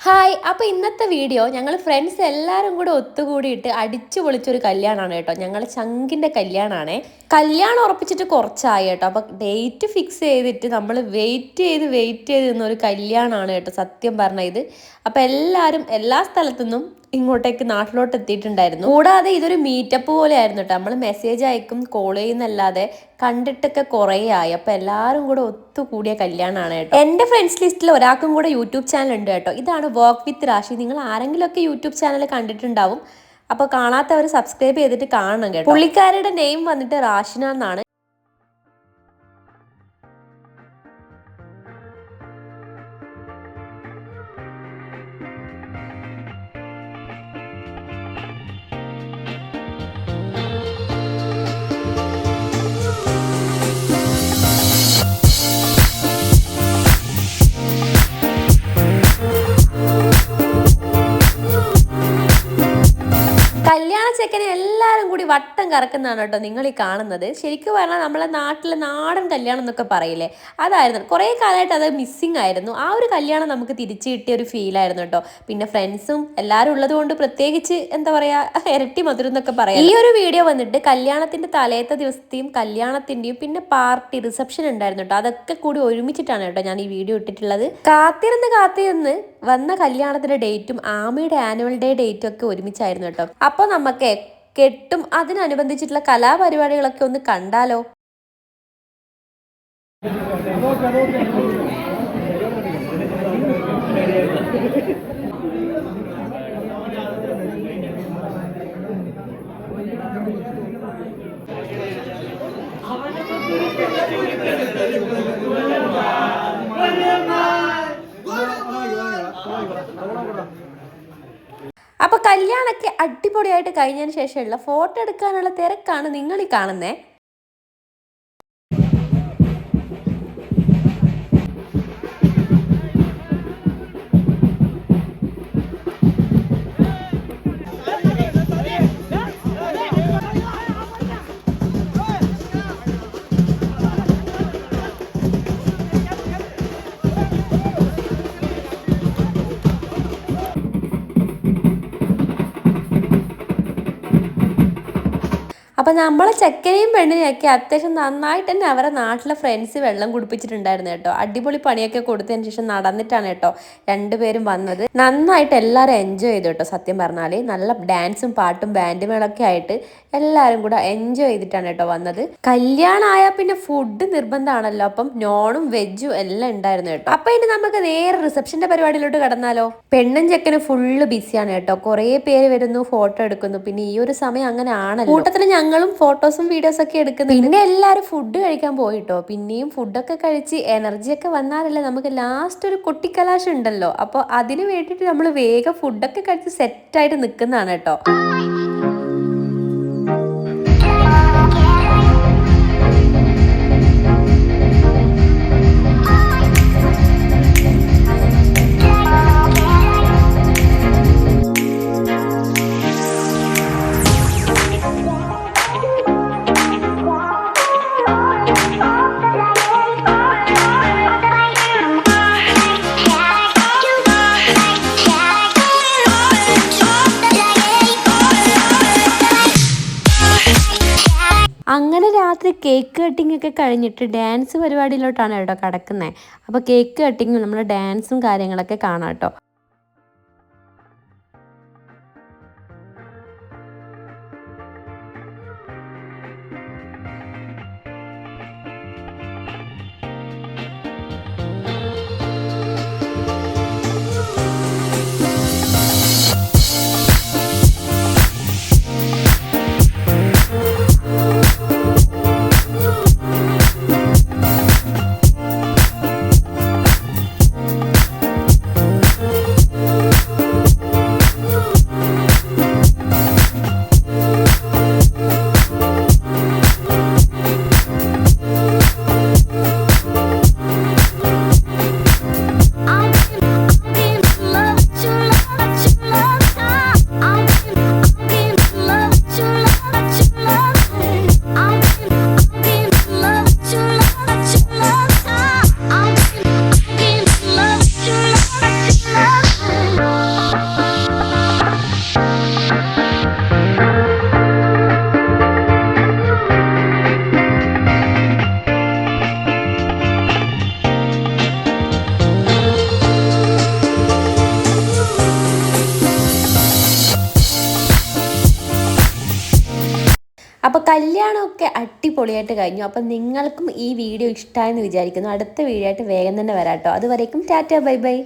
Hi അപ്പോൾ ഇന്നത്തെ video ഞങ്ങൾ ഫ്രണ്ട്സ് എല്ലാവരും കൂടെ ഒത്തുകൂടിയിട്ട് അടിച്ചു പൊളിച്ചൊരു കല്യാണമാണ് കേട്ടോ. ഞങ്ങൾ ചങ്കിന്റെ കല്യാണമാണേ കല്യാണം ഉറപ്പിച്ചിട്ട് കുറച്ചായി കേട്ടോ. അപ്പോൾ ഡേറ്റ് ഫിക്സ് ചെയ്തിട്ട് നമ്മൾ വെയിറ്റ് ചെയ്ത് വെയിറ്റ് ചെയ്ത് നിന്നൊരു കല്യാണമാണ് കേട്ടോ സത്യം പറഞ്ഞ ഇത് അപ്പോൾ എല്ലാവരും എല്ലാ സ്ഥലത്തുനിന്നും ഇങ്ങോട്ടേക്ക് നാട്ടിലോട്ട് എത്തിയിട്ടുണ്ടായിരുന്നു കൂടാതെ ഇതൊരു മീറ്റപ്പ് പോലെ ആയിരുന്നു കേട്ടോ നമ്മൾ മെസ്സേജ് അയക്കും കോൾ ചെയ്യുന്നല്ലാതെ കണ്ടിട്ടൊക്കെ കുറേ ആയി. അപ്പോൾ എല്ലാവരും കൂടെ ഒത്തുകൂടിയ കല്യാണമാണ് കേട്ടോ. എന്റെ ഫ്രണ്ട്സ് ലിസ്റ്റിൽ ഒരാൾക്കും കൂടെ യൂട്യൂബ് ചാനൽ ഉണ്ട് കേട്ടോ. ഇതാണ് വർക്ക് വിത്ത് രാശി നിങ്ങൾ ആരെങ്കിലുമൊക്കെ യൂട്യൂബ് ചാനൽ കണ്ടിട്ടുണ്ടാവും. അപ്പോൾ കാണാത്തവർ സബ്സ്ക്രൈബ് ചെയ്തിട്ട് കാണണം കേട്ടോ. പുള്ളിക്കാരുടെ നെയിം വന്നിട്ട് റാഷിന എന്നാണ്. ചെക്കനെ എല്ലാവരും കൂടി വട്ടം കറക്കുന്നതാണ് കേട്ടോ നിങ്ങൾ ഈ കാണുന്നത്. ശരിക്കും പറഞ്ഞാൽ നമ്മളെ നാട്ടിലെ നാടൻ കല്യാണം എന്നൊക്കെ പറയില്ലേ? അതായിരുന്നു. കുറേ കാലമായിട്ട് അത് മിസ്സിങ് ആയിരുന്നു. ആ ഒരു കല്യാണം നമുക്ക് തിരിച്ചു കിട്ടിയ ഒരു ഫീൽ ആയിരുന്നു കേട്ടോ. പിന്നെ ഫ്രണ്ട്സും എല്ലാവരും ഉള്ളത് കൊണ്ട് പ്രത്യേകിച്ച് എന്താ പറയുക ഇരട്ടി മധുരം എന്നൊക്കെ പറയാം. ഈ ഒരു വീഡിയോ വന്നിട്ട് കല്യാണത്തിന്റെ തലേത്തെ ദിവസത്തെയും കല്യാണത്തിന്റെയും പിന്നെ പാർട്ടി റിസപ്ഷൻ ഉണ്ടായിരുന്നു കേട്ടോ. അതൊക്കെ കൂടി ഒരുമിച്ചിട്ടാണ് കേട്ടോ ഞാൻ ഈ വീഡിയോ ഇട്ടിട്ടുള്ളത്. കാത്തിരുന്ന് കാത്തിരുന്ന് വന്ന കല്യാണത്തിന്റെ ഡേറ്റും ആമയുടെ ആനുവൽ ഡേ ഡേറ്റും ഒക്കെ ഒരുമിച്ചായിരുന്നു കേട്ടോ. അപ്പോൾ നമുക്ക് കെട്ടും അതിനനുബന്ധിച്ചിട്ടുള്ള കലാപരിപാടികളൊക്കെ ഒന്ന് കണ്ടാലോ? അപ്പൊ കല്യാണമൊക്കെ അടിപൊളിയായിട്ട് കഴിഞ്ഞതിന് ശേഷമുള്ള ഫോട്ടോ എടുക്കാനുള്ള തിരക്കാണ് നിങ്ങൾ ഈ കാണുന്നേ. അപ്പം നമ്മളെ ചെക്കനെയും പെണ്ണിനെയൊക്കെ അത്യാവശ്യം നന്നായിട്ട് തന്നെ അവരെ നാട്ടിലെ ഫ്രണ്ട്സ് വെള്ളം കുടിപ്പിച്ചിട്ടുണ്ടായിരുന്നു കേട്ടോ. അടിപൊളി പണിയൊക്കെ കൊടുത്തതിന് ശേഷം നടന്നിട്ടാണ് കേട്ടോ രണ്ടുപേരും വന്നത്. നന്നായിട്ട് എല്ലാവരും എൻജോയ് ചെയ്തു കേട്ടോ സത്യം പറഞ്ഞാൽ നല്ല ഡാൻസും പാട്ടും ബാൻഡ് മേളൊക്കെ ആയിട്ട് എല്ലാവരും കൂടെ എൻജോയ് ചെയ്തിട്ടാണ് കേട്ടോ വന്നത്. കല്യാണമായാൽ പിന്നെ ഫുഡ് നിർബന്ധമാണല്ലോ. അപ്പം നോണും വെജും എല്ലാം ഉണ്ടായിരുന്നു കേട്ടോ. അപ്പം ഇനി നമുക്ക് നേരെ റിസപ്ഷന്റെ പരിപാടിയിലോട്ട് കടന്നാലോ? പെണ്ണും ചെക്കനും ഫുള്ള് ബിസിയാണ് കേട്ടോ. കുറേ പേര് വരുന്നു ഫോട്ടോ എടുക്കുന്നു. പിന്നെ ഈ ഒരു സമയം അങ്ങനെ ആണല്ലോ. കൂട്ടത്തിൽ ഞങ്ങളും ഫോട്ടോസും വീഡിയോസും ഒക്കെ എടുക്കുന്നു പിന്നെ എല്ലാവരും ഫുഡ് കഴിക്കാൻ പോയിട്ടോ? പിന്നെയും ഫുഡൊക്കെ കഴിച്ച് എനർജി ഒക്കെ വന്നാലല്ലേ നമുക്ക് ലാസ്റ്റ് ഒരു കൊട്ടിക്കലാശം ഉണ്ടല്ലോ. അപ്പോൾ അതിന് വേണ്ടിയിട്ട് നമ്മൾ വേഗം ഫുഡൊക്കെ കഴിച്ച് സെറ്റായിട്ട് നിൽക്കുന്നതാണ് കേട്ടോ. അങ്ങനെ രാത്രി കേക്ക് കട്ടിംഗ് ഒക്കെ കഴിഞ്ഞിട്ട് ഡാൻസ് പരിപാടിയിലോട്ടാണ് കേട്ടോ കിടക്കുന്നത് അപ്പോൾ കേക്ക് കട്ടിങ്ങും നമ്മുടെ ഡാൻസും കാര്യങ്ങളൊക്കെ കാണാം കേട്ടോ. അപ്പോൾ കല്യാണമൊക്കെ അടിപൊളിയായിട്ട് കഴിഞ്ഞു. അപ്പം നിങ്ങൾക്കും ഈ വീഡിയോ ഇഷ്ടമായെന്ന് വിചാരിക്കുന്നു. അടുത്ത വീഡിയോ ആയിട്ട് വേഗം തന്നെ വരാം കേട്ടോ അതുവരേക്കും ടാറ്റ ബൈ ബൈ.